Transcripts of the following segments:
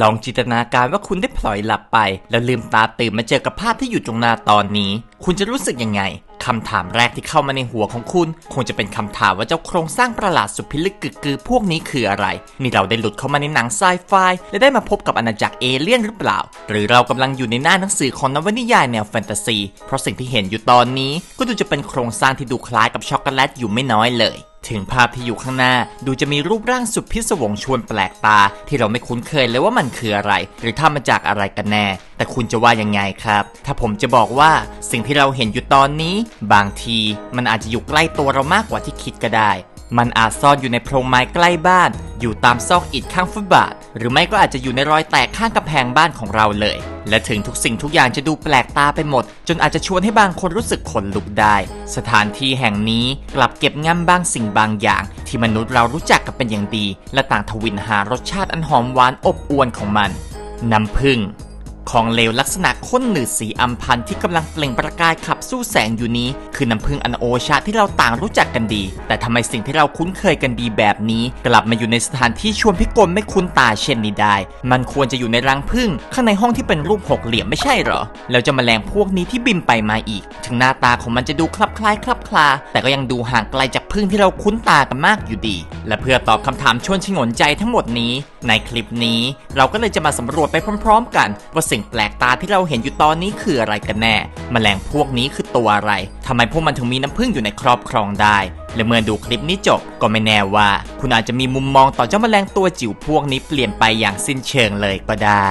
ลองจินตนาการว่าคุณได้พลอยหลับไป แล้วลืมตาตื่นมาเจอกับภาพที่อยู่ตรงหน้าตอนนี้ คุณจะรู้สึกยังไงคำถามแรกที่เข้ามาในหัวของคุณ คงจะเป็นคำถามว่าเจ้าโครงสร้างประหลาดสุดพิลึกกึกกือพวกนี้คืออะไร นี่เราได้หลุดเข้ามาในหนังไซไฟและได้มาพบกับอาณาจักรเอเลี่ยนหรือเปล่า หรือเรากำลังอยู่ในหน้าหนังสือของนวนิยายแนวแฟนตาซี เพราะสิ่งที่เห็นอยู่ตอนนี้ ก็ดูจะเป็นโครงสร้างที่ดูคล้ายกับช็อกโกแลตอยู่ไม่น้อยเลย ถึงภาพที่อยู่ข้างหน้าดูจะมีรูปร่างสุดพิศวงชวนแปลกตา ที่เราไม่คุ้นเคยเลยว่ามันคืออะไร หรือทำมาจากอะไรกันแน่ แต่คุณจะว่ายังไงครับ ถ้าผมจะบอกว่าสิ่งที่เราเห็นอยู่ตอนนี้ บางทีมันอาจจะอยู่ใกล้ตัวเรามากกว่าที่คิดก็ได้ มันอาจซ่อนอยู่ในโพรงไม้ใกล้บ้าน อยู่ตามซอกอิฐข้างฟุตบาท หรือไม่ก็อาจจะอยู่ในรอยแตกข้างกำแพงบ้านของเราเลย และถึงทุกสิ่งทุกอย่างจะดูแปลกตาไปหมด จนอาจจะชวนให้บางคนรู้สึกขนลุกได้ สถานที่แห่งนี้กลับเก็บงำบางสิ่งบางอย่าง ที่มนุษย์เรารู้จักกันเป็นอย่างดี และต่างทวินหารสชาติอันหอมหวานอบอวลของมัน น้ำผึ้ง ของเหลวลักษณะข้นหนืดสีอัมพันธ์ที่กำลังเปล่งประกายขับสู้แสงอยู่นี้ คือน้ำผึ้งอันโอชะที่เราต่างรู้จักกันดี แต่ทำไมสิ่งที่เราคุ้นเคยกันดีแบบนี้ กลับมาอยู่ในสถานที่ชวนพิกลไม่คุ้นตาเช่นนี้ได้ มันควรจะอยู่ในรังผึ้งข้างในห้องที่เป็นรูปหกเหลี่ยมไม่ใช่หรอแล้วจะมแมลงพวกนี้ที่บินไปมาอีก ถึงหน้าตาของมันจะดูคลับคล้ายคลับคลา แต่ก็ยังดูห่างไกลจากผึ้งที่เราคุ้นตากันมากอยู่ดี และเพื่อตอบคำถามชวนชงนใจทั้งหมดนี้ ในคลิปนี้เราก็เลยจะมาสำรวจไปพร้อม ๆ กันว่าสิ่งแปลกตาที่เราเห็นอยู่ตอนนี้คืออะไรกันแน่แมลงพวกนี้คือตัวอะไรทำไมพวกมันถึงมีน้ำผึ้งอยู่ในครอบครองได้ และเมื่อดูคลิปนี้จบก็ไม่แน่ว่า คุณอาจจะมีมุมมองต่อเจ้าแมลงตัวจิ๋วพวกนี้เปลี่ยนไปอย่างสิ้นเชิงเลยก็ได้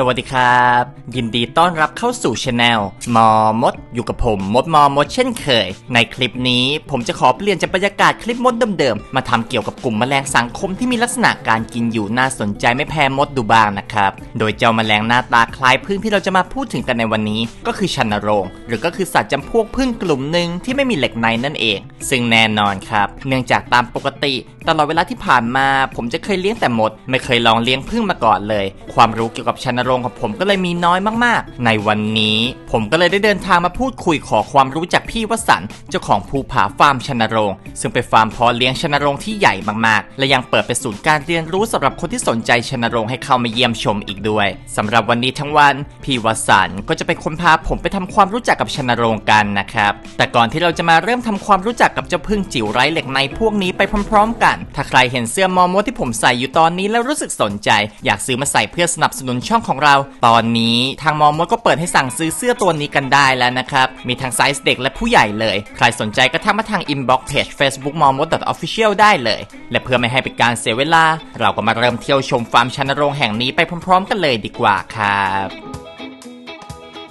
สวัสดีครับ ยินดีต้อนรับเข้าสู่ช anel มอมด อยู่กับผมมดมอมดเช่นเคย ในคลิปนี้ผมจะขอเปลี่ยนจากบรรยากาศคลิปมดเดิมๆมาทำเกี่ยวกับกลุ่มแมลงสังคมที่มีลักษณะการกินอยู่น่าสนใจไม่แพ้มดดูบ้างนะครับ โดยเจ้าแมลงหน้าตาคล้ายพึ่งที่เราจะมาพูดถึงกันในวันนี้ ก็คือชันโรง หรือก็คือสัตว์จำพวกพึ่งกลุ่มหนึ่งที่ไม่มีเหล็กในนั่นเอง ซึ่งแน่นอนครับ เนื่องจากตามปกติ ตลอดเวลาที่ผ่านมา ผมจะเคยเลี้ยงแต่มด ไม่เคยลองเลี้ยงพึ่งมาก่อนเลย ความรู้เกี่ยวกับชันนโรรงของผมก็เลยมีน้อยมากๆ ในวันนี้ผมก็เลยได้เดินทางมาพูดคุยขอความรู้จากพี่วสันเจ้าของภูผาฟาร์มชนนโรงซึ่งเป็นฟาร์มเพาะเลี้ยงชนนโรงที่ใหญ่มากๆ และยังเปิดเป็นศูนย์การเรียนรู้สำหรับคนที่สนใจชนนโรงให้เข้ามาเยี่ยมชมอีกด้วยสำหรับวันนี้ทั้งวันพี่วสันก็จะเป็นคนพาผมไปทำความรู้จักกับชนนโรงกันนะครับแต่ก่อนที่เราจะมาเริ่มทำความรู้จักกับเจ้าพึ่งจิ๋วไร้เหล็กในพวกนี้ไปพร้อม ๆ กัน ถ้าใครเห็นเสื้อมอมดที่ผมใส่อยู่ตอนนี้แล้วรู้สึกสนใจ อยากซื้อมาใส่เพื่อสนับสนุนช่องของเรา ตอนนี้ทางมอมดก็เปิดให้สั่งซื้อเสื้อตัวนี้กันได้แล้วนะครับ มีทั้งไซส์เด็กและผู้ใหญ่เลย ใครสนใจก็ทักมาทางอินบ็อกเพจ Facebook มอมด official ได้เลย และเพื่อไม่ให้เป็นการเสียเวลา เราก็มาเริ่มเที่ยวชมฟาร์มชันนโรงแห่งนี้ไปพร้อม ๆ กันเลยดีกว่าครับ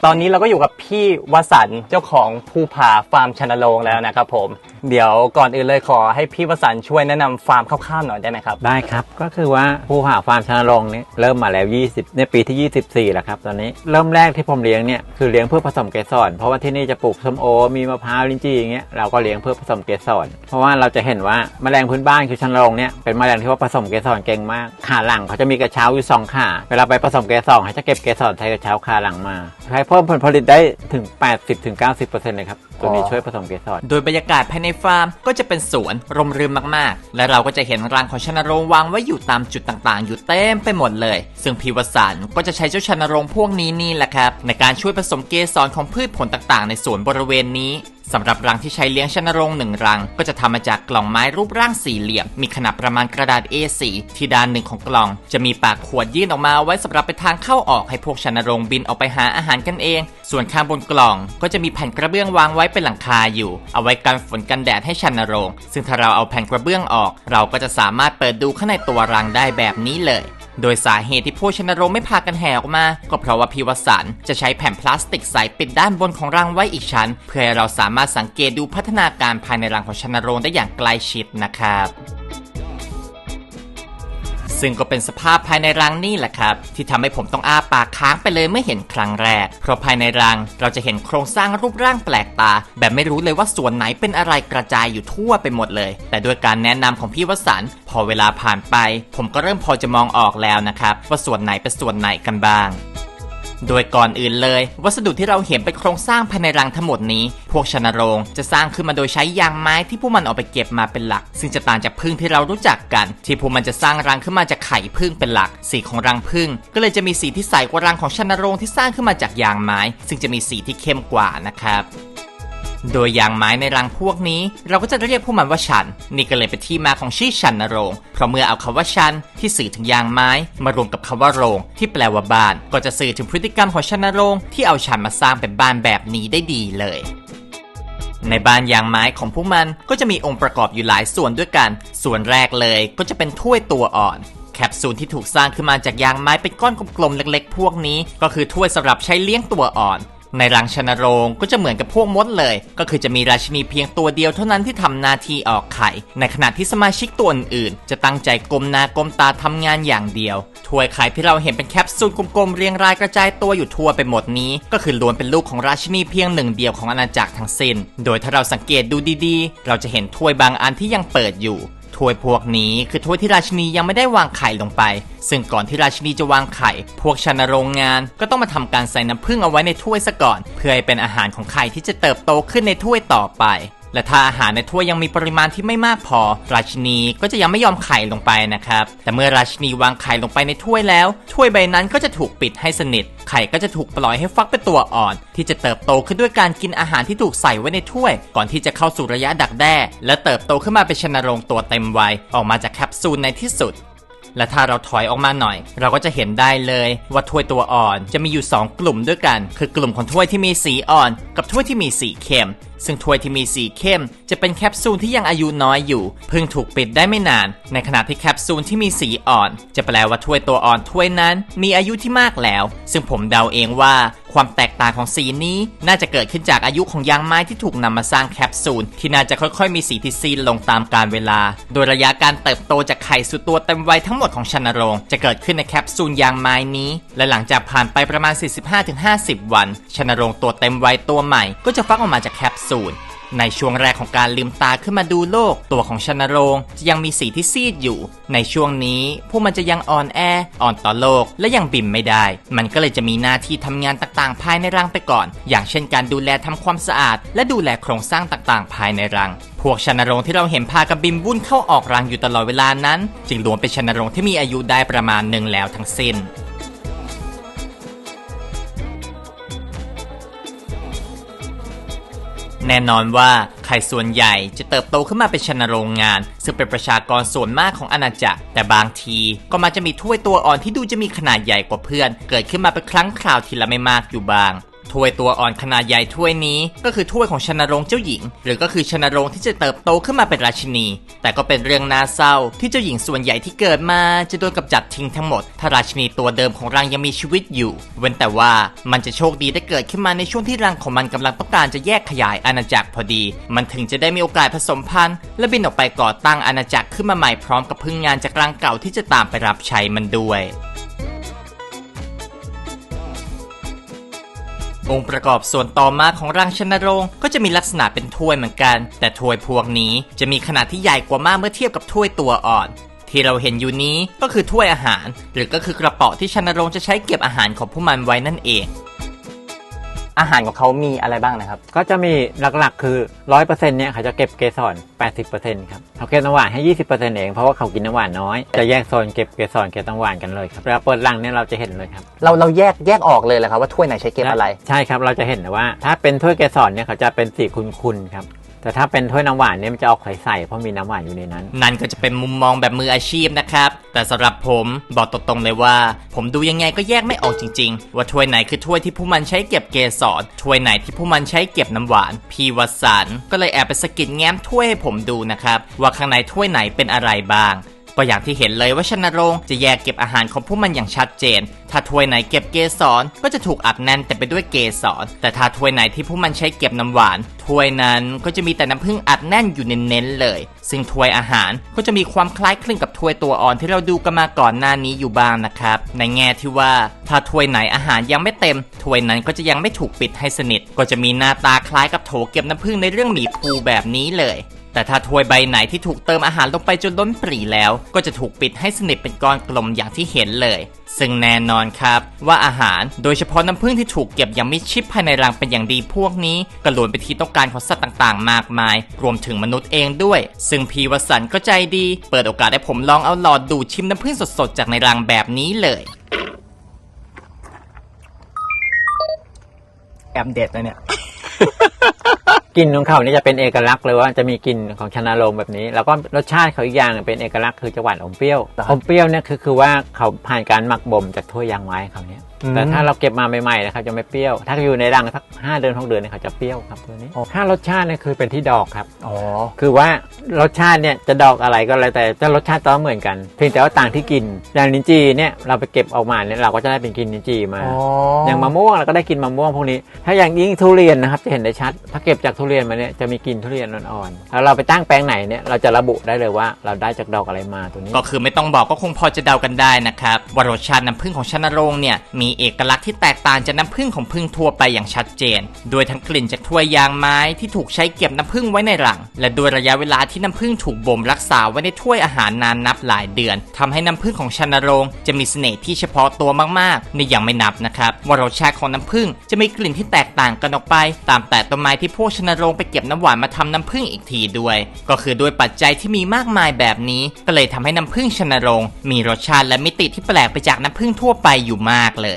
ตอนนี้เราก็อยู่กับพี่วสันต์เจ้าของภูผาฟาร์มชันโรงแล้วนะครับผม เดี๋ยวก่อนอื่นเลยขอให้พี่วสันต์ช่วยแนะนำฟาร์มคร่าวๆหน่อยได้ไหมครับ ได้ครับ ก็คือว่าภูผาฟาร์มชนรงค์นี้เริ่มมาแล้ว 20ในปีที่ 24 แล้วครับตอนนี้เริ่มแรกที่ผมเลี้ยงเนี่ยคือเลี้ยงเพื่อผสมเกสรเพราะว่าที่นี่จะปลูกส้มโอ มีมะพร้าวลิ้นจี่อย่างเงี้ยเราก็เลี้ยงเพื่อผสมเกสรเพราะว่าเราจะเห็นว่าแมลงพื้นบ้านคือชนรงค์เนี่ยเป็นแมลงที่ว่าผสมเกสรเก่งมากขาหลังเขาจะมีกระเช้าอยู่สองขาเวลาไปผสมเกสรเขาจะเก็บเกสรใช้กระเช้าขาหลังมาใช้เพิ่มผลผลิตได้ถึง 80-90%เลยครับตัวนี้ช่วยผสมเกสร โดยบรรยากาศภายในฟาร์มก็จะเป็นสวนร่มรื่นมากๆ และเราก็จะเห็นรังของชนรงวางไว้อยู่ตามจุดต่างๆ อยู่เต็มไปหมดเลย ซึ่งพีวสันต์ก็จะใช้เจ้าชนรงพวกนี้นี่แหละครับในการช่วยผสมเกสรของพืชผลต่างๆ ในสวนบริเวณนี้ สำหรับรังที่ใช้เลี้ยงชนรงหนึ่งรัง ก็จะทำมาจากกล่องไม้รูปร่างสี่เหลี่ยม มีขนาดประมาณกระดาษ A4 ที่ด้านหนึ่งของกล่อง จะมีปากขวดยื่นออกมาไว้สำหรับเป็นทางเข้าออกให้พวกชนรงบินออกไปหาอาหารกันเอง ส่วนข้างบนกล่อง ก็จะมีแผ่นกระเบื้องวางไว้เป็นหลังคาอยู่ เอาไว้กันฝนกันแดดให้ชนรงซึ่งถ้าเราเอาแผ่นกระเบื้องออก เราก็จะสามารถเปิดดูข้างในตัวรังได้แบบนี้เลย โดยสาเหตุที่ผู้ชนโรงไม่พากันแห่ออกมา ก็เพราะว่าพิวสันจะใช้แผ่นพลาสติกใสปิดด้านบนของรังไว้อีกชั้น เพื่อให้เราสามารถสังเกตดูพัฒนาการภายในรังของชนโรงได้อย่างใกล้ชิดนะครับ ซึ่งก็เป็นสภาพภายในรังนี่แหละครับ ที่ทำให้ผมต้องอ้าปากค้างไปเลยเมื่อเห็นครั้งแรก เพราะภายในรังเราจะเห็นโครงสร้างรูปร่างแปลกตา แบบไม่รู้เลยว่าส่วนไหนเป็นอะไรกระจายอยู่ทั่วไปหมดเลย แต่ด้วยการแนะนำของพี่วสันต์พอเวลาผ่านไป ผมก็เริ่มพอจะมองออกแล้วนะครับ ว่าส่วนไหนเป็นส่วนไหนกันบ้าง โดยก่อนอื่นเลย วัสดุที่เราเห็นเป็นโครงสร้างภายในรังทั้งหมดนี้ พวกชนโรงจะสร้างขึ้นมาโดยใช้ยางไม้ที่พวกมันออกไปเก็บมาเป็นหลัก ซึ่งจะต่างจากพึ่งที่เรารู้จักกัน ที่พวกมันจะสร้างรังขึ้นมาจากไข่พึ่งเป็นหลัก สีของรังพึ่ง ก็เลยจะมีสีที่ใสกว่ารังของชนโรงที่สร้างขึ้นมาจากยางไม้ ซึ่งจะมีสีที่เข้มกว่านะครับ โดยยางไม้ในรังพวกนี้ เราก็จะเรียกพวกมันว่าชัน นี่ก็เลยเป็นที่มาของชื่อชันนโรง เพราะเมื่อเอาคำว่าชันที่สื่อถึงยางไม้ มารวมกับคำว่าโรง ที่แปลว่าบ้าน ก็จะสื่อถึงพฤติกรรมของชันนโรงที่เอาชันมาสร้างเป็นบ้านแบบนี้ได้ดีเลยในบ้านยางไม้ของพวกมันก็จะมีองค์ประกอบอยู่หลายส่วนด้วยกัน ส่วนแรกเลยก็จะเป็นถ้วยตัวอ่อน แคปซูลที่ถูกสร้างขึ้นมาจากยางไม้เป็นก้อนกลมๆเล็กๆ พวกนี้ ก็คือถ้วยสำหรับใช้เลี้ยงตัวอ่อน ในรังชนโรงก็จะเหมือนกับพวกมดเลย ก็คือจะมีราชินีเพียงตัวเดียวเท่านั้นที่ทำหน้าที่ออกไข่ ในขณะที่สมาชิกตัวอื่นๆ จะตั้งใจกลมหน้ากลมตาทำงานอย่างเดียวถ้วยไข่ที่เราเห็นเป็นแคปซูลกลมๆเรียงรายกระจายตัวอยู่ทั่วไปหมดนี้ ก็คือล้วนเป็นลูกของราชินีเพียงหนึ่งเดียวของอาณาจักรทั้งสิ้น โดยถ้าเราสังเกตดูดีๆ เราจะเห็นถ้วยบางอันที่ยังเปิดอยู่ ถ้วยพวกนี้คือถ้วยที่ราชินียังไม่ได้วางไข่ลงไป ซึ่งก่อนที่ราชินีจะวางไข่ พวกชนโรงงานก็ต้องมาทำการใส่น้ำผึ้งเอาไว้ในถ้วยซะก่อน เพื่อให้เป็นอาหารของไข่ที่จะเติบโตขึ้นในถ้วยต่อไป และถ้าอาหารในถ้วยยังมีปริมาณที่ไม่มากพอ ราชินีก็จะยังไม่ยอมไข่ลงไปนะครับ แต่เมื่อราชินีวางไข่ลงไปในถ้วยแล้ว ถ้วยใบนั้นก็จะถูกปิดให้สนิท ไข่ก็จะถูกปล่อยให้ฟักเป็นตัวอ่อน ที่จะเติบโตขึ้นด้วยการกินอาหารที่ถูกใส่ไว้ในถ้วย ก่อนที่จะเข้าสู่ระยะดักแด้ และเติบโตขึ้นมาเป็นชนโรงตัวเต็มวัยออกมาจากแคปซูลในที่สุดและถ้าเราถอยออกมาหน่อย เราก็จะเห็นได้เลยว่าถ้วยตัวอ่อนจะมีอยู่ 2 กลุ่มด้วยกัน คือกลุ่มของถ้วยที่มีสีอ่อน กับถ้วยที่มีสีเข้มซึ่งถ้วยที่มีสีเข้ม จะเป็นแคปซูลที่ยังอายุน้อยอยู่เพิ่งถูกปิดได้ไม่นาน ในขณะที่แคปซูลที่มีสีอ่อน จะแปลว่าถ้วยตัวอ่อนถ้วยนั้น มีอายุที่มากแล้ว ซึ่งผมเดาเองว่าความแตกต่างของสีนี้น่าจะเกิดขึ้นจากอายุของยางไม้ที่ถูกนำมาสร้างแคปซูลที่น่าจะค่อยๆ มีสีที่ซีดลงตามกาลเวลา โดยระยะการเติบโตจากไข่สู่ตัวเต็มวัยทั้งหมดของชนโรงจะเกิดขึ้นในแคปซูลยางไม้นี้ และหลังจากผ่านไปประมาณ 45-50 วันชนโรงตัวเต็มวัยตัวใหม่ ก็จะฟักออกมาจากแคปซลในช่วงแรกของการลืมตาขึ้นมาดูโลก ตัวของชนโรงจะยังมีสีที่ซีดอยู่ ในช่วงนี้พวกมันจะยังอ่อนแอ อ่อนต่อโลกและยังบินไม่ได้ มันก็เลยจะมีหน้าที่ทำงานต่างๆ ภายในรังไปก่อน อย่างเช่นการดูแลทำความสะอาด และดูแลโครงสร้างต่างๆ ภายในรังพวกชนโรงที่เราเห็นพากับบินวุ่นเข้าออกรังอยู่ตลอดเวลานั้น จึงล้วนเป็นชนโรงที่มีอายุได้ประมาณหนึ่งแล้วทั้งสิ้น แน่นอนว่าไข่ส่วนใหญ่จะเติบโตขึ้นมาเป็นชนโรงงาน ซึ่งเป็นประชากรส่วนมากของอาณาจักร แต่บางทีก็มาจะมีถ้วยตัวอ่อนที่ดูจะมีขนาดใหญ่กว่าเพื่อน เกิดขึ้นมาเป็นครั้งคราวทีละไม่มากอยู่บาง ถ้วยตัวอ่อนขนาดใหญ่ถ้วยนี้ ก็คือถ้วยของชนรงเจ้าหญิง หรือก็คือชนรงที่จะเติบโตขึ้นมาเป็นราชินี แต่ก็เป็นเรื่องน่าเศร้าที่เจ้าหญิงส่วนใหญ่ที่เกิดมาจะโดนกำจัดทิ้งทั้งหมด ถ้าราชินีตัวเดิมของรังยังมีชีวิตอยู่ เว้นแต่ว่ามันจะโชคดีได้เกิดขึ้นมาในช่วงที่รังของมันกำลังต้องการจะแยกขยายอาณาจักรพอดี มันถึงจะได้มีโอกาสผสมพันธุ์และบินออกไปก่อตั้งอาณาจักรขึ้นมาใหม่พร้อมกับพึ่งงานจากรังเก่าที่จะตามไปรับใช้มันด้วย องค์ประกอบส่วนต่อมาของรังชนโรงก็จะมีลักษณะเป็นถ้วยเหมือนกัน แต่ถ้วยพวกนี้จะมีขนาดที่ใหญ่กว่ามากเมื่อเทียบกับถ้วยตัวอ่อน ที่เราเห็นอยู่นี้ก็คือถ้วยอาหาร หรือก็คือกระป๋อที่ชนโรงจะใช้เก็บอาหารของพวกมันไว้นั่นเอง อาหารของเขามีอะไรบ้างนะครับ ก็จะมีหลักๆ คือ 100%เนี่ยเขาจะเก็บเกสร 80%ครับเขาเก็บน้ำหวานให้ 20%เองเพราะว่าเขากินน้ำหวานน้อย จะแยกโซนเก็บเกสรเก็บน้ำหวานกันเลยครับเวลาเปิดรังเนี่ยเราจะเห็นเลยครับ เราเราแยกแยกออกเลยแหละครับว่าถ้วยไหนใช้เก็บอะไร ใช่ครับเราจะเห็นนะว่า ถ้าเป็นถ้วยเกสรเนี่ยเขาจะเป็นสีคุนๆครับ แต่ถ้าเป็นถ้วยน้ำหวานเนี่ยมันจะเอาไข่ใส่เพราะมีน้ำหวานอยู่ในนั้น นั่นก็จะเป็นมุมมองแบบมืออาชีพนะครับ แต่สำหรับผมบอกตรงๆเลยว่า ผมดูยังไงก็แยกไม่ออกจริงๆ ว่าถ้วยไหนคือถ้วยที่ผู้มันใช้เก็บเกสรถ้วยไหนที่ผู้มันใช้เก็บน้ำหวาน พี่วสันก็เลยแอบไปสะกิดแง้มถ้วยให้ผมดูนะครับว่าข้างในถ้วยไหนเป็นอะไรบ้าง ก็อย่างที่เห็นเลยว่าชนโรงจะแยกเก็บอาหารของพวกมันอย่างชัดเจน ถ้าถ้วยไหนเก็บเกสรก็จะถูกอัดแน่นแต่ไปด้วยเกสร แต่ถ้าถ้วยไหนที่พวกมันใช้เก็บน้ำหวาน ถ้วยนั้นก็จะมีแต่น้ำผึ้งอัดแน่นอยู่เน้นๆเลย ซึ่งถ้วยอาหารก็จะมีความคล้ายคลึงกับถ้วยตัวอ่อนที่เราดูกันมาก่อนหน้านี้อยู่บ้างนะครับ ในแง่ที่ว่าถ้าถ้วยไหนอาหารยังไม่เต็ม ถ้วยนั้นก็จะยังไม่ถูกปิดให้สนิท ก็จะมีหน้าตาคล้ายกับโถเก็บน้ำผึ้งในเรื่องหมีภูแบบนี้เลย แต่ถ้าถ้วยใบไหนที่ถูกเติมอาหารลงไปจนล้นปรีแล้ว ก็จะถูกปิดให้สนิทเป็นก้อนกลมอย่างที่เห็นเลย ซึ่งแน่นอนครับว่าอาหารโดยเฉพาะน้ำผึ้งที่ถูกเก็บอย่างมิดชิดภายในรังเป็นอย่างดีพวกนี้ก็ล้วนเป็นที่ต้องการของสัตว์ต่างๆ มากมาย รวมถึงมนุษย์เองด้วย ซึ่งพีวสันก็ใจดี เปิดโอกาสให้ผมลองเอาหลอดดูดชิมน้ำผึ้งสดๆจากในรังแบบนี้เลยแอมเด็ดนะเนี่ย กลิ่นของเขาเนี่ยจะเป็นเอกลักษณ์เลยว่าจะมีกลิ่นของชนาโรงแบบนี้ แล้วก็รสชาติเขาอีกอย่างเป็นเอกลักษณ์คือจะหวานอมเปรี้ยวอมเปรี้ยวเนี่ยคือคือว่าเขาผ่านการหมักบ่มจากถ้วยยางไม้เขาเนี่ยแต่ถ้าเราเก็บมาใหม่ๆนะครับจะไม่เปรี้ยว ถ้าอยู่ในรังสักห้าเดือนหกเดือนเนี่ยเขาจะเปรี้ยวครับตัวนี้ถ้ารสชาติเนี่ยคือเป็นที่ดอกครับอ๋อคือว่ารสชาติเนี่ยจะดอกอะไรก็แล้วแต่จะรสชาติต้องเหมือนกัน เพียงแต่ว่าต่างที่กินอย่างลิ้นจี่เนี่ยเราไปเก็บออกมาเนี่ยเราก็จะได้เป็นกินลิ้นจี่มาอ๋อออย่างมะม่วงเราก็ได้กินมะม่วงพวกนี้ ถ้าอย่างยิ่งทุเรียนนะครับจะเห็นได้ชัด ถ้าเก็บจากทุเรียนมาเนี่ยจะมีกลิ่นทุเรียนอ่อนๆแล้วเราไปตั้งแปลงไหนเนี่ยเราจะระบุได้เลยว่าเราได้จากดอกอะไรมาตัวนี้ ก็คือไม่ต้องบอกก็คงพอจะเดากันได้นะครับว่ารสชาติน้ำผึ้งของชนโรงเนี่ยมีเอกลักษณ์ที่แตกต่างจากน้ำผึ้งของผึ้งทั่วไปอย่างชัดเจน โดยทั้งกลิ่นจากถ้วยยางไม้ที่ถูกใช้เก็บน้ำผึ้งไว้ในรัง และโดยระยะเวลาที่น้ำผึ้งถูกบ่มรักษาไว้ในถ้วยอาหารนานนับหลายเดือนทำให้น้ำผึ้งของชนโรงจะมีเสน่ห์ที่เฉพาะตัวมากๆในี่ยังไม่นับนะครับว่ารสชาติของน้ำผึ้งจะมีกลิ่นที่แตกต่างกันออกไป ตามแต่ต้นไม้ที่พวกชนโรงไปเก็บน้ำหวานมาทำน้ำผึ้งอีกทีด้วย ก็คือด้วยปัจจัยที่มีมากมายแบบนี้ ก็เลยทำให้น้ำผึ้งชนโรงมีรสชาติและมิติที่แปลกไปจากน้ำผึ้งทั่วไปอยู่มากเลย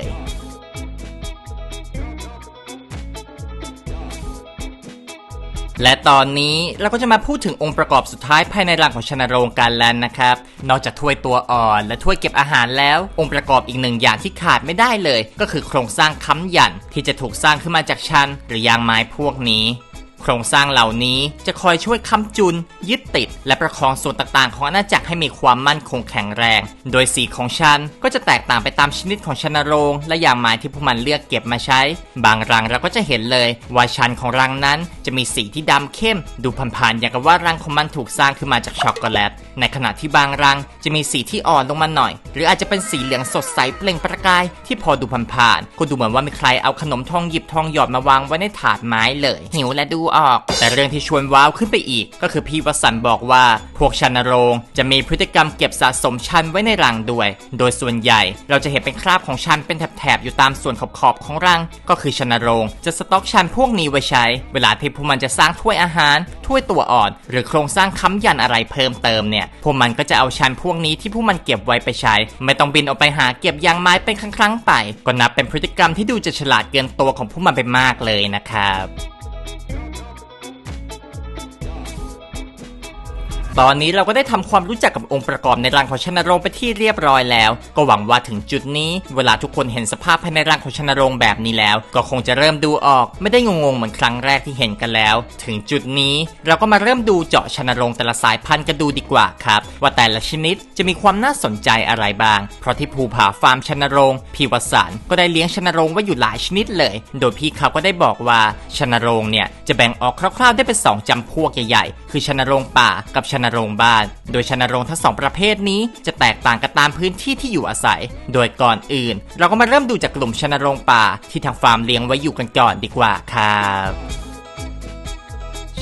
และตอนนี้เราก็จะมาพูดถึงองค์ประกอบสุดท้ายภายในรังของชนโรงกันแล้วนะครับ นอกจากถ้วยตัวอ่อนและถ้วยเก็บอาหารแล้ว องค์ประกอบอีกหนึ่งอย่างที่ขาดไม่ได้เลย ก็คือโครงสร้างค้ำยันที่จะถูกสร้างขึ้นมาจากชันหรือยางไม้พวกนี้ โครงสร้างเหล่านี้จะคอยช่วยค้ำจุน ยึดติด และประคองส่วนต่างๆ ของอาณาจักรให้มีความมั่นคงแข็งแรง โดยสีของชันก็จะแตกต่างไปตามชนิดของชนโรง และยางไม้ที่พวกมันเลือกเก็บมาใช้ บางรังเราก็จะเห็นเลย ว่าชันของรังนั้นจะมีสีที่ดำเข้ม ดูผ่านๆอย่างกับว่ารังของมันถูกสร้างขึ้นมาจากช็อกโกแลต ในขณะที่บางรังจะมีสีที่อ่อนลงมาหน่อย หรืออาจจะเป็นสีเหลืองสดใสเปล่งประกาย ที่พอดูผ่านๆก็ดูเหมือนว่ามีใครเอาขนมทองหยิบทองหยอดมาวางไว้ในถาดไม้เลยหิวและดูออก แต่เรื่องที่ชวนว้าวขึ้นไปอีก ก็คือพี่วสันต์บอกว่า พวกชันโรงจะมีพฤติกรรมเก็บสะสมชันไว้ในรังด้วย โดยส่วนใหญ่เราจะเห็นเป็นคราบของชันเป็นแถบๆอยู่ตามส่วนขอบๆของรัง ก็คือชันโรงจะสต็อกชันพวกนี้ไว้ใช้ เวลาที่พวกมันจะสร้างถ้วยอาหารถ้วยตัวอ่อน หรือโครงสร้างค้ำยันอะไรเพิ่มเติมเนี่ยพวกมันก็จะเอาชันพวกนี้ที่พวกมันเก็บไว้ไปใช้ ไม่ต้องบินออกไปหาเก็บยางไม้เป็นครั้งๆไป ก็นับเป็นพฤติกรรมที่ดูจะฉลาดเกินตัวของพวกมันไปมากเลยนะครับ ตอนนี้เราก็ได้ทำความรู้จักกับองค์ประกอบในรังของชนโรงไปที่เรียบร้อยแล้ว ก็หวังว่าถึงจุดนี้เวลาทุกคนเห็นสภาพภายในรังของชนโรงแบบนี้แล้ว ก็คงจะเริ่มดูออกไม่ได้งงๆเหมือนครั้งแรกที่เห็นกันแล้ว ถึงจุดนี้เราก็มาเริ่มดูเจาะชนโรงแต่ละสายพันธุ์กันดูดีกว่าครับว่าแต่ละชนิดจะมีความน่าสนใจอะไรบ้าง เพราะที่ภูผาฟาร์มชนโรงพี่วสานก็ได้เลี้ยงชนโรงไว้อยู่หลายชนิดเลย โดยพี่เขาก็ได้บอกว่าชนโรงเนี่ยจะแบ่งออกคร่าวๆได้เป็นสองจำพวกใหญ่ๆ คือชนโรงป่ากับชนโรงบ้าน โดยชนโรงทั้งสองประเภทนี้จะแตกต่างกันตามพื้นที่ที่อยู่อาศัย โดยก่อนอื่น เราก็มาเริ่มดูจากกลุ่มชนโรงป่าที่ทางฟาร์มเลี้ยงไว้อยู่กันก่อนดีกว่าครับ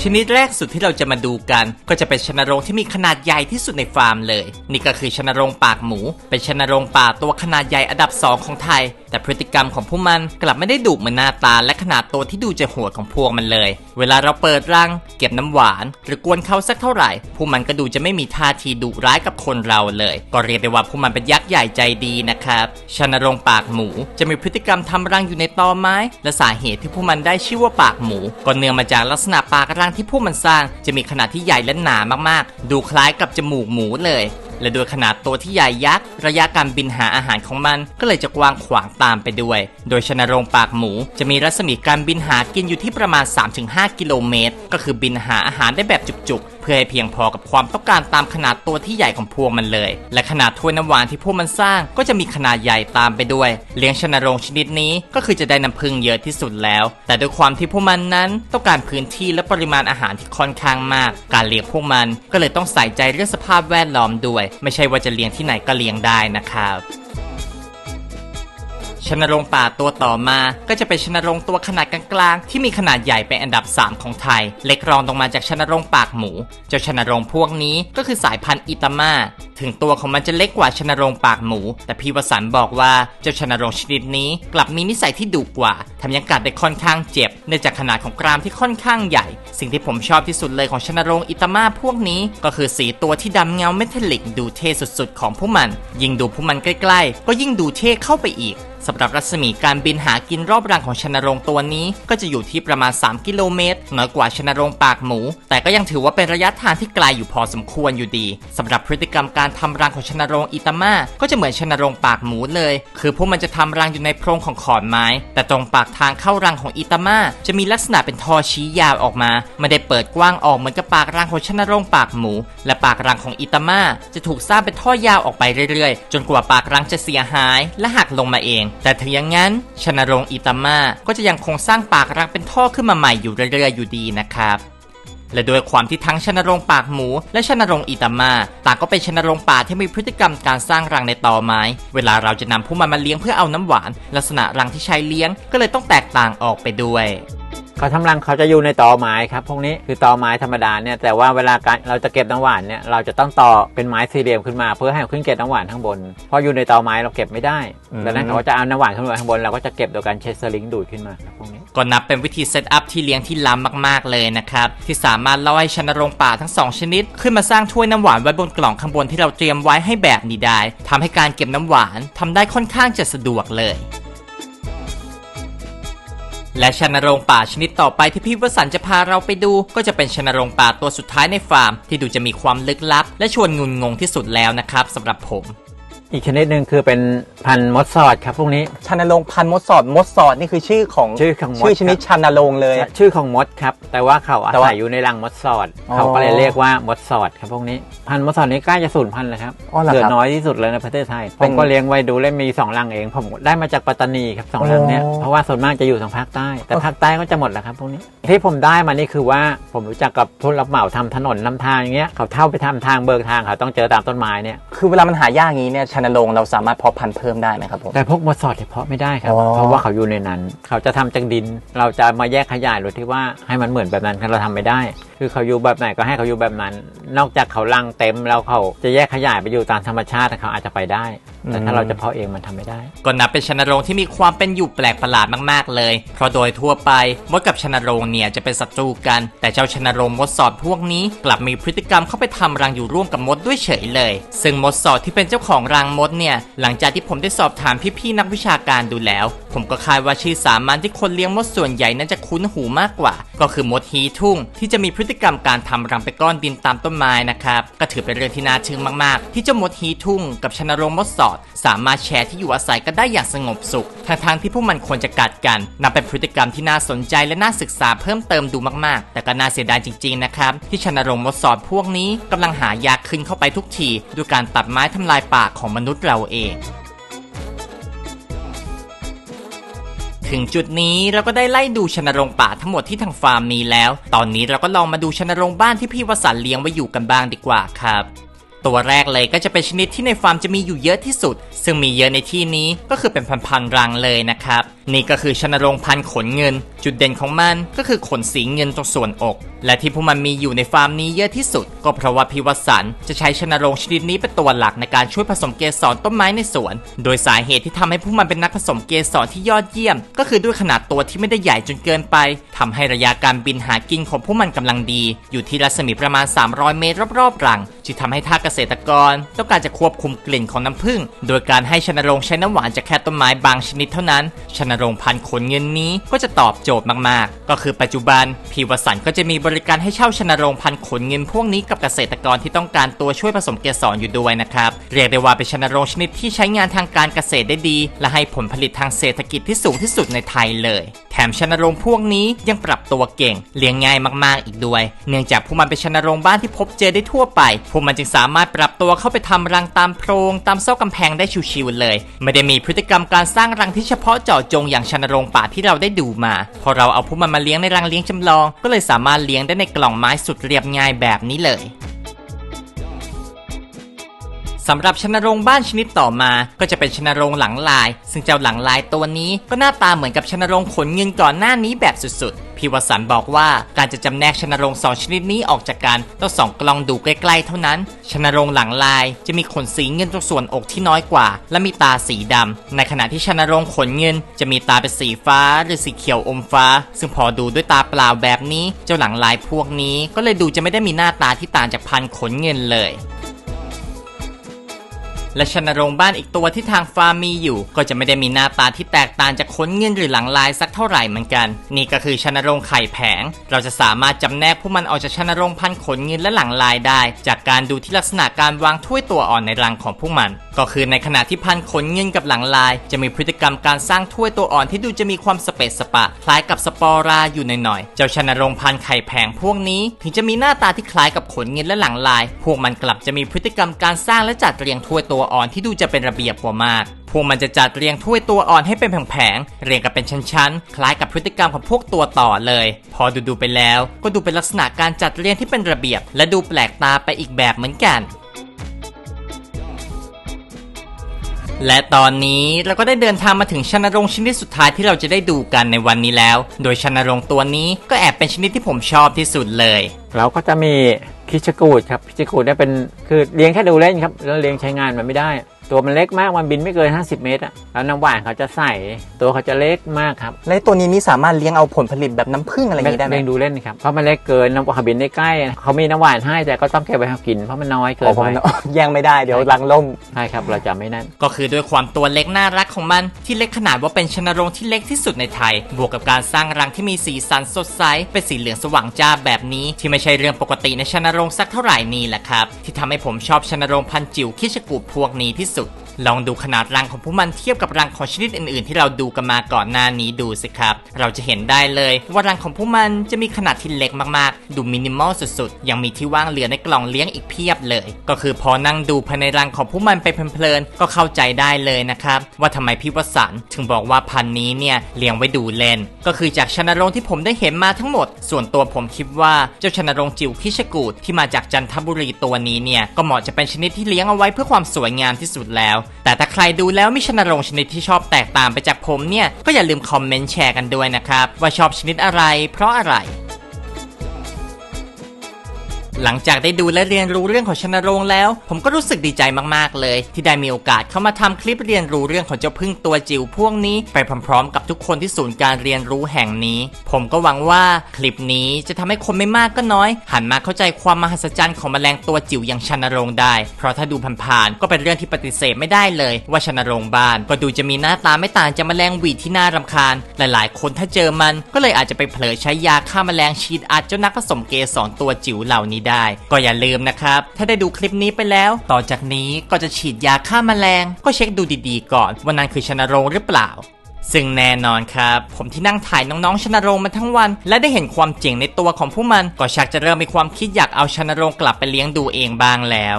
ชนิดแรกสุดที่เราจะมาดูกัน ก็จะเป็นชนโรงที่มีขนาดใหญ่ที่สุดในฟาร์มเลย นี่ก็คือชนโรงปากหมู เป็นชนโรงป่าตัวขนาดใหญ่อันดับ 2 ของไทย แต่พฤติกรรมของพวกมันกลับไม่ได้ดุเหมือนหน้าตาและขนาดตัวที่ดูจะโหดของพวกมันเลย เวลาเราเปิดรัง เก็บน้ำหวาน หรือกวนเขาสักเท่าไหร่ พวกมันก็ดูจะไม่มีท่าทีดุร้ายกับคนเราเลย ก็เรียกได้ว่าพวกมันเป็นยักษ์ใหญ่ใจดีนะครับชนโรงปากหมูจะมีพฤติกรรมทำรังอยู่ในตอไม้ และสาเหตุที่พวกมันได้ชื่อว่าปากหมู ก็เนื่องมาจากลักษณะปากรังที่พวกมันสร้างจะมีขนาดที่ใหญ่และหนามากๆ ดูคล้ายกับจมูกหมูเลย และโดยขนาดตัวที่ใหญ่ยักษ์ ระยะการบินหาอาหารของมันก็เลยจะกว้างขวางตามไปด้วย โดยชนโรงปากหมูจะมีรัศมีการบินหากินอยู่ที่ประมาณ 3-5 กิโลเมตร ก็คือบินหาอาหารได้แบบจุกๆ พื่อให้เพียงพอกับความต้องการตามขนาดตัวที่ใหญ่ของพวกมันเลย และขนาดถ้วยน้ำหวานที่พวกมันสร้างก็จะมีขนาดใหญ่ตามไปด้วย เลี้ยงชนโรงชนิดนี้ก็คือจะได้น้ำผึ้งเยอะที่สุดแล้ว แต่ด้วยความที่พวกมันนั้นต้องการพื้นที่และปริมาณอาหารที่ค่อนข้างมาก การเลี้ยงพวกมันก็เลยต้องใส่ใจเรื่องสภาพแวดล้อมด้วย ไม่ใช่ว่าจะเลี้ยงที่ไหนก็เลี้ยงได้นะครับ ชนรงค์ป่าตัวต่อมาก็จะเป็นชนรงค์ตัวขนาดกลางๆที่มีขนาดใหญ่เป็นอันดับ 3 ของไทย เล็กรองลงมาจากชนรงค์ปากหมู เจ้าชนรงค์พวกนี้ก็คือสายพันธุ์อิตามาถึงตัวของมันจะเล็กกว่าชนรงค์ปากหมู แต่พี่วสันต์บอกว่าเจ้าชนรงค์ชนิดนี้กลับมีนิสัยที่ดุกว่าทำยังกัดได้ค่อนข้างเจ็บเนื่องจากขนาดของกรามที่ค่อนข้างใหญ่ สิ่งที่ผมชอบที่สุดเลยของชนรงค์อิตามาพวกนี้ ก็คือสีตัวที่ดำเงาเมทัลลิกดูเท่สุดๆ ของพวกมัน ยิ่งดูพวกมันใกล้ๆ ก็ยิ่งดูเท่เข้าไปอีก สำหรับรัศมีการบินหากินรอบรังของชนรงตัวนี้ ก็จะอยู่ที่ประมาณ 3 กิโลเมตร น้อยกว่าชนรงปากหมู แต่ก็ยังถือว่าเป็นระยะทางที่ไกลอยู่พอสมควรอยู่ดีสำหรับพฤติกรรมการทำรังของชนรงอิตามาก็จะเหมือนชนรงปากหมูเลย คือพวกมันจะทำรังอยู่ในโพรงของขอนไม้ แต่ตรงปากทางเข้ารังของอิตามาจะมีลักษณะเป็นท่อชี้ยาวออกมา ไม่ได้เปิดกว้างออกเหมือนกับปากรังของชนรงปากหมู และปากรังของอิตามาจะถูกสร้างเป็นท่อยาวออกไปเรื่อยๆ จนกว่าปากรังจะเสียหาย และหักลงมาเองแต่ถึงอย่างนั้นชนรงค์อิตามาก็จะยังคงสร้างปากรังเป็นท่อขึ้นมาใหม่อยู่เรื่อยๆอยู่ดีนะครับและโดยความที่ทั้งชนรงปากหมู และชนรงอิตามาต่างก็เป็นชนรงป่าที่มีพฤติกรรมการสร้างรังในตอไม้ เวลาเราจะนำพวกมันมาเลี้ยงเพื่อเอาน้ำหวาน ลักษณะรังที่ใช้เลี้ยงก็เลยต้องแตกต่างออกไปด้วย เขาทำรังเขาจะอยู่ในตอไม้ครับพวกนี้คือตอไม้ธรรมดาเนี่ยแต่ว่าเวลาการเราจะเก็บน้ำหวานเนี่ยเราจะต้องต่อเป็นไม้สี่เหลี่ยมขึ้นมา เพื่อให้ขึ้นเก็บน้ำหวานข้างบนเพราะอยู่ในตอไม้เราเก็บไม่ได้อืมดังนั้นเขาก็จะเอาน้ำหวานขึ้นมาข้างบนเราก็จะเก็บโดยการเช็ดสลิงดูดขึ้นมาครับพวกนี้ก็นับเป็นวิธีเซตอัพที่เลี้ยงที่ล้ำมากๆเลยนะครับที่สามารถล่อให้ชนรงค์ป่าทั้งสองชนิด ขึ้นมาสร้างถ้วยน้ำหวานไว้บนกล่องข้างบนที่เราเตรียมไว้ให้แบบนี้ได้ทำให้การเก็บน้ำหวานทำได้ค่อนข้างจะสะดวกเลย และชนรงป่าชนิดต่อไปที่พี่วสันต์จะพาเราไปดู ก็จะเป็นชนรงป่าตัวสุดท้ายในฟาร์ม ที่ดูจะมีความลึกลับ และชวนงุนงงที่สุดแล้วนะครับสำหรับผม อีกชนิดหนึ่งคือเป็นพันธุ์มดสอดครับพวกนี้ชนรงค์พันธุ์มดสอดมดสอดนี่คือชื่อของชื่อของมดชื่อชนิดครับชนรงค์เลย ชื่อของมดครับ แต่ว่าเขาอาแต่ว่าศัยอยู่ในรังมดสอด อ๋อเขาก็เลยเรียกว่ามดสอดครับพวกนี้ พันธุ์มดสอดนี้ใกล้จะสูญพันธุ์แล้วครับอ๋อเหรอครับเหลือน้อยที่สุดเลยในประเทศไทยเป็ผนมก็เลี้ยงไว้ดูเล่นมีสองรังเองผมได้มาจากปัตตานีครับสองรังเนี้ยอ๋อ เพราะว่าส่วนมากจะอยู่ทางภาคใต้ แต่อ๋อภาคใต้ก็จะหมดแล้วครับพวกนี้ที่ผมได้มานี่คือว่าผมรู้จักกับผู้รับเหมาทำถนนนำทางอย่างเงี้ยเขาเท่าไปทำทางเบิกทางเขาต้องเจอตามต้นไม้เนี่ย คือเวลามันหายากอย่างนี้เนี่ยชนรงค์เราสามารถเพาะพันธุ์เพิ่มได้ไหมครับผม แต่พวกมดสอดเฉพาะไม่ได้ครับ อ๋อ เพราะว่าเขาอยู่ในนั้น เขาจะทำจากดิน เราจะมาแยกขยายโดยที่ว่าให้มันเหมือนแบบนั้นเราทำไม่ได้ คือเขาอยู่แบบไหนก็ให้เขาอยู่แบบนั้น นอกจากเขาลังเต็มแล้วเขาจะแยกขยายไปอยู่ตามธรรมชาติเขาอาจจะไปได้ แต่ถ้าเราจะเพาะเองมันทำไม่ได้ ก็นับเป็นชนโรงที่มีความเป็นอยู่แปลกประหลาดมากๆเลย เพราะโดยทั่วไปมดกับชนโรงเนี่ยจะเป็นศัตรูกัน แต่เจ้าชนโรงมดสอดพวกนี้ กลับมีพฤติกรรมเข้าไปทำรังอยู่ร่วมกับมดด้วยเฉยเลย ซึ่งมดสอดที่เป็นเจ้าของรังมดเนี่ยหลังจากที่ผมได้สอบถามพี่ๆนักวิชาการดูแล้ว ผมก็คาดว่าชื่อสามัญที่คนเลี้ยงมดส่วนใหญ่น่าจะคุ้นหูมากกว่า ก็คือมดฮีทุ่งที่จะมีพฤติติกรรมการทำรังไปก้อนดินตามต้นไม้นะครับก็ถือเป็นเรื่องที่น่าทึ่งมากๆ ที่เจ้ามดฮีทุ่งกับชนรงมดสอด สามารถแชร์ที่อยู่อาศัยกันได้อย่างสงบสุขทางๆที่พวกมันควรจะกัดกันนับเป็นพฤติกรรมที่น่าสนใจและน่าศึกษาเพิ่มเติมดูมากๆ แต่ก็น่าเสียดายจริงๆนะครับที่ชนรงมดสอดพวกนี้กำลังหายากขึ้นเข้าไปทุกทีด้วยการตัดไม้ทำลายป่าของมนุษย์เราเอง ถึงจุดนี้เราก็ได้ไล่ดูชนรงป่าทั้งหมดที่ทางฟาร์มมีแล้ว ตอนนี้เราก็ลองมาดูชนรงบ้านที่พี่วสันต์เลี้ยงไว้อยู่กันบ้างดีกว่าครับ ตัวแรกเลยก็จะเป็นชนิดที่ในฟาร์มจะมีอยู่เยอะที่สุด ซึ่งมีเยอะในที่นี้ก็คือเป็นพันๆรังเลยนะครับ นี่ก็คือชนรงพันขนเงิน จุดเด่นของมันก็คือขนสีเงินตรงส่วนอก และที่พวกมันมีอยู่ในฟาร์มนี้เยอะที่สุด ก็เพราะว่าพี่วสันจะใช้ชนรงชนิดนี้เป็นตัวหลักในการช่วยผสมเกสรต้นไม้ในสวน โดยสาเหตุที่ทำให้พวกมันเป็นนักผสมเกสรที่ยอดเยี่ยม ก็คือด้วยขนาดตัวที่ไม่ได้ใหญ่จนเกินไปทำให้ระยะการบินหากินของพวกมันกำลังดี อยู่ที่รัศมีประมาณ 300 เมตรรอบๆรัง จึงทำให้ถ้าเกษตรกร ต้องการจะควบคุมกลิ่นของน้ำผึ้งโดยการให้ชนรงใช้น้ำหวานจากแค่ต้นไม้บางชนิดเท่านั้น ชนรงพันขนเงินนี้ก็จะตอบโจทย์มากๆ ก็คือปัจจุบันพีวสันก็จะมีบริการให้เช่าชนรงพันขนเงินพวกนี้กับเกษตรกรที่ต้องการตัวช่วยผสมเกสรอยู่ด้วยนะครับเรียกได้ว่าเป็นชนรงชนิดที่ใช้งานทางการเกษตรได้ดี และให้ผลผลิตทางเศรษฐกิจที่สูงที่สุดในไทยเลย แถมชนรงพวกนี้ยังปรับตัวเก่งเลี้ยงง่ายมากๆอีกด้วย เนื่องจากพวกมันเป็นชนรงบ้านที่พบเจอได้ทั่วไปพววกมันจึงสามารถปรับตัวเข้าไปทำรังตามโพรงตามซอกกำแพงได้ชิวๆเลย ไม่ได้มีพฤติกรรมการสร้างรังที่เฉพาะเจาะจงอย่างชนรงป่าที่เราได้ดูมา พอเราเอาพวกมันมาเลี้ยงในรังเลี้ยงจำลอง ก็เลยสามารถเลี้ยงได้ในกล่องไม้สุดเรียบง่ายแบบนี้เลย สำหรับชนโรงบ้านชนิดต่อมา ก็จะเป็นชนโรงหลังลาย ซึ่งเจ้าหลังลายตัวนี้ก็หน้าตาเหมือนกับชนโรงขนเงินก่อนหน้านี้แบบสุดๆพี่วสันบอกว่าการจะจำแนกชนโรงสองชนิดนี้ออกจากกันต้องส่องกล้องดูใกล้ๆเท่านั้นชนโรงหลังลายจะมีขนสีเงินตรงส่วนอกที่น้อยกว่า และมีตาสีดำ ในขณะที่ชนโรงขนเงิน จะมีตาเป็นสีฟ้าหรือสีเขียวอมฟ้า ซึ่งพอดูด้วยตาเปล่าแบบนี้ เจ้าหลังลายพวกนี้ก็เลยดูจะไม่ได้มีหน้าตาที่ต่างจากพันขนเงินเลย และชนโรงบ้านอีกตัวที่ทางฟาร์มมีอยู่ ก็จะไม่ได้มีหน้าตาที่แตกต่างจากขนเงินหรือหลังลายสักเท่าไหร่เหมือนกัน นี่ก็คือชนโรงไข่แผง เราจะสามารถจำแนกพวกมันออกจากชนโรงพันขนเงินและหลังลายได้ จากการดูที่ลักษณะการวางถ้วยตัวอ่อนในรังของพวกมัน ก็คือในขณะที่พันขนเงินกับหลังลาย จะมีพฤติกรรมการสร้างถ้วยตัวอ่อนที่ดูจะมีความสเปซสปะ คล้ายกับสปอราอยู่หน่อยๆเจ้าชนโรงพันไข่แผงพวกนี้ ถึงจะมีหน้าตาที่คล้ายกับขนเงินและหลังลาย พวกมันกลับจะมีพฤติกรรมการสร้างและจัดเรียงถ้วยตัววอ่อนที่ดูจะเป็นระเบียบกว่ามาก พวกมันจะจัดเรียงถ้วยตัวอ่อนให้เป็นแผงๆ เรียงกันเป็นชั้นๆ คล้ายกับพฤติกรรมของพวกตัวต่อเลย พอดูๆไปแล้วก็ดูเป็นลักษณะการจัดเรียงที่เป็นระเบียบ และดูแปลกตาไปอีกแบบเหมือนกันและตอนนี้เราก็ได้เดินทางมาถึงชนรงชนิดสุดท้ายที่เราจะได้ดูกันในวันนี้แล้ว โดยชนรงตัวนี้ก็แอบเป็นชนิดที่ผมชอบที่สุดเลย เราก็จะมี คิชกูดครับคิชกูดเนี่ยเป็นคือเลี้ยงแค่ดูเล่นครับแล้วเลี้ยงใช้งานมันไม่ได้ ตัวมันเล็กมากมันบินไม่เกิน 50 เมตรอะแล้วน้ำหวานเขาจะใสตัวเขาจะเล็กมากครับและตัวนี้นี่สามารถเลี้ยงเอาผลผลิตแบบน้ำผึ้งอะไรอย่างนี้ได้ไหมเลี้ยงดูเล่นครับเพราะมันเล็กเกินน้ำเขาบินได้ใกล้เขามีน้ำหวานให้แต่ก็ต้องเก็บไว้ให้เขากินเพราะมันน้อยเกิอ๋อนผมไปแย่งไม่ได้เดี๋ยวรังล่มใช่ครับเราจะไม่นั่นก็คือด้วยความตัวเล็กน่ารักของมันที่เล็กขนาดว่าเป็นชนโรงที่เล็กที่สุดในไทย บวกกับการสร้างรังที่มีสีสันสดใสเป็นสีเหลืองสว่างจ้าแบบนี้ ที่ไม่ใช่เรื่องปกติในชนโรงสักเท่าไหร่นี่แหละครับที่ทำให้ผมชอบชนโรงพันจิ๋วคิชกูดพวกนี้ที่สุด все. ลองดูขนาดรังของพวกมันเทียบกับรังของชนิดอื่นๆ ที่เราดูกันมาก่อนหน้านี้ดูสิครับ เราจะเห็นได้เลยว่ารังของพวกมันจะมีขนาดที่เล็กมากๆ ดูมินิมอลสุดๆ ยังมีที่ว่างเหลือในกล่องเลี้ยงอีกเพียบเลย ก็คือพอนั่งดูภายในรังของพวกมันไปเพลินๆ ก็เข้าใจได้เลยนะครับว่าทำไมพี่วสันต์ถึงบอกว่าพันธุ์นี้เนี่ยเลี้ยงไว้ดูเล่น ก็คือจากชนรงที่ผมได้เห็นมาทั้งหมด ส่วนตัวผมคิดว่าเจ้าชนรงจิ๋วคิชกูดที่มาจากจันทบุรีตัวนี้เนี่ยก็เหมาะจะเป็นชนิดที่เลี้ยงเอาไว้เพื่อความสวยงามที่สุดแล้วแต่ถ้าใครดูแล้วมีชนโรงชนิดที่ชอบแตกต่างไปจากผมเนี่ย ก็อย่าลืมคอมเมนต์แชร์กันด้วยนะครับ ว่าชอบชนิดอะไรเพราะอะไร หลังจากได้ดูและเรียนรู้เรื่องของชนโรงแล้ว ผมก็รู้สึกดีใจมากๆเลย ที่ได้มีโอกาสเข้ามาทำคลิปเรียนรู้เรื่องของเจ้าพึ่งตัวจิ๋วพวกนี้ ไปพร้อมๆ กับทุกคนที่ศูนย์การเรียนรู้แห่งนี้ ผมก็หวังว่าคลิปนี้จะทำให้คนไม่มากก็น้อย หันมาเข้าใจความมหัศจรรย์ของแมลงตัวจิ๋วอย่างชนโรงได้ เพราะถ้าดูผ่านๆก็เป็นเรื่องที่ปฏิเสธไม่ได้เลย ว่าชนโรงบ้าน ก็ดูจะมีหน้าตาไม่ต่างจากแมลงหวีดที่น่ารำคาญ หลายๆ คนถ้าเจอมันก็เลยอาจจะไปเผลอใช้ยาฆ่าแมลงฉีดอัดเจ้านักผสมเกสรตัวจิ๋วเหล่านี้ได้ ก็อย่าลืมนะครับ ถ้าได้ดูคลิปนี้ไปแล้ว ต่อจากนี้ก็จะฉีดยาฆ่าแมลง ก็เช็คดูดีๆ ก่อนว่านั่นคือชนโรงหรือเปล่าซึ่งแน่นอนครับ ผมที่นั่งถ่ายน้องๆชนโรงมาทั้งวัน และได้เห็นความเจ๋งในตัวของพวกมัน ก็ชักจะเริ่มมีความคิดอยากเอาชนโรงกลับไปเลี้ยงดูเองบ้างแล้ว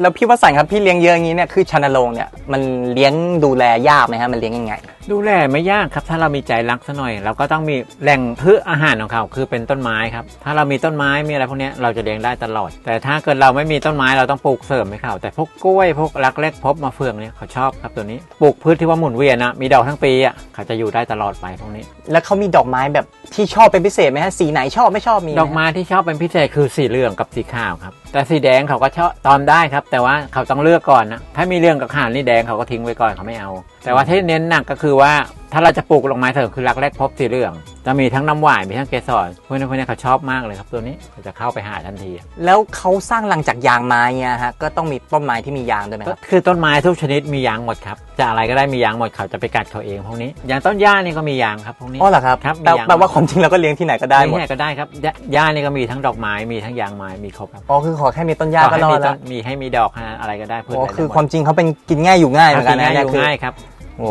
แล้วพี่วสันต์ครับพี่เลี้ยงเยอะอย่างนี้เนี่ยคือชนโรงเนี่ยมันเลี้ยงดูแลยากไหมฮะมันเลี้ยงยังไงดูแลไม่ยากครับ ถ้าเรามีใจรักซะหน่อย เราก็ต้องมีแหล่งพืชอาหารของเขา คือเป็นต้นไม้ครับ ถ้าเรามีต้นไม้มีอะไรพวกเนี้ยเราจะเลี้ยงได้ตลอด แต่ถ้าเกิดเราไม่มีต้นไม้เราต้องปลูกเสริมให้เขา แต่พวกกล้วยพวกรักเล็กพบมาเฟืองเนี่ยเขาชอบครับตัวนี้ปลูกพืชที่ว่าหมุนเวียนนะมีดอกทั้งปีอะเขาจะอยู่ได้ตลอดไปพวกนี้ แล้วเขามีดอกไม้แบบที่ชอบเป็นพิเศษไหมฮะสีไหนชอบไม่ชอบมีหดอกไม้ที่ชอบเป็นพิเศษคือสีเหลืองกับสีขาวครับแต่สีแดงเขาก็ชอบตอมได้ครับ แต่ว่าเขาต้องเลือกก่อนนะถ้ามีเหลืองกับขาวนี่แดงเขาก็ทิ้งไว้ก่อนเขาไม่เอา แต่ว่าที่เน้นหนักก็คือว่าถ้าเราจะปลูกดอกไม้เสริมคือรักแรกพบสีเหลือง จะมีทั้งน้ำหวานมีทั้งเกสรพวกนี้พวกนี้เขาชอบมากเลยครับตัวนี้เขาจะเข้าไปหาทันที แล้วเขาสร้างรังจากยางไม้เนี่ยฮะก็ต้องมีต้นไม้ที่มียางด้วยไหมคก็รับคือต้นไม้ทุกชนิดมียางหมดครับจะอะไรก็ได้มียางหมดเขาจะไปกัดเขาเองพวกนี้ อย่างต้นหญ้านี่ก็มียางครับพวกนี้อ๋อเหรอครับครับแปลมียางแปลว่าความจริงเราก็เลี้ยงที่ไหนก็ได้หมดที่ไหนก็ได้ครับหญ้าหญ้านี่ก็มีทั้งดอกไม้มีทั้งยางไม้มีครบครับอ๋อคือขอแค่มีต้นหญ้าก็รอดให้มีแล้ต้วนมีให้มีดอกฮะอะไรก็ได้พืชอ๋ออะไรได้คือหมดความจริงเขาเป็นกินง่ายอยู่ง่ายเหมือนกันง่านะยเนี่อยยู่คือง่ายครับ โอ้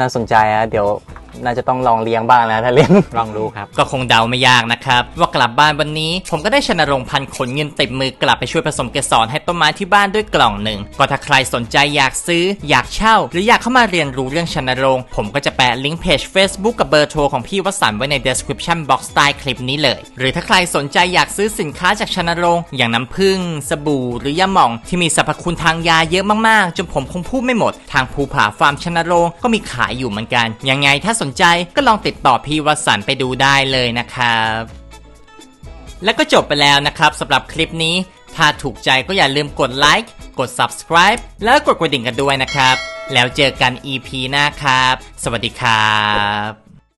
น่าสนใจอะเดี๋ยว น่าจะต้องลองเลี้ยงบ้างนะถ้าเลี้ยงลองดูครับ ก็คงเดาไม่ยากนะครับ ว่ากลับบ้านวันนี้ ผมก็ได้ชนรงค์พันขนเงินติดมือกลับไปช่วยผสมเกสรให้ต้นไม้ที่บ้านด้วยกล่องหนึ่งก็ถ้าใครสนใจอยากซื้อ อยากเช่า หรืออยากเข้ามาเรียนรู้เรื่องชนรงค์ผมก็จะแปะลิงก์เพจ Facebook กับเบอร์โทรของพี่วสันต์ไว้ใน description box ใต้คลิปนี้เลย หรือถ้าใครสนใจอยากซื้อสินค้าจากชนรงค์อย่างน้ำผึ้งสบู่ หรือยาหม่อง ที่มีสรรพคุณทางยาเยอะมากๆจนผมคงพูดไม่หมด ทางภูผาฟาร์มชนรงค์ก็มีขายอยู่เหมือนกันยังไงถ้าสนใจก็ลองติดต่อพี่วสันไปดูได้เลยนะครับ และก็จบไปแล้วนะครับสำหรับคลิปนี้ ถ้าถูกใจก็อย่าลืมกดไลค์กด subscribe แล้วก็กดกระดิ่งกันด้วยนะครับ แล้วเจอกัน EP หน้าครับ สวัสดีครับ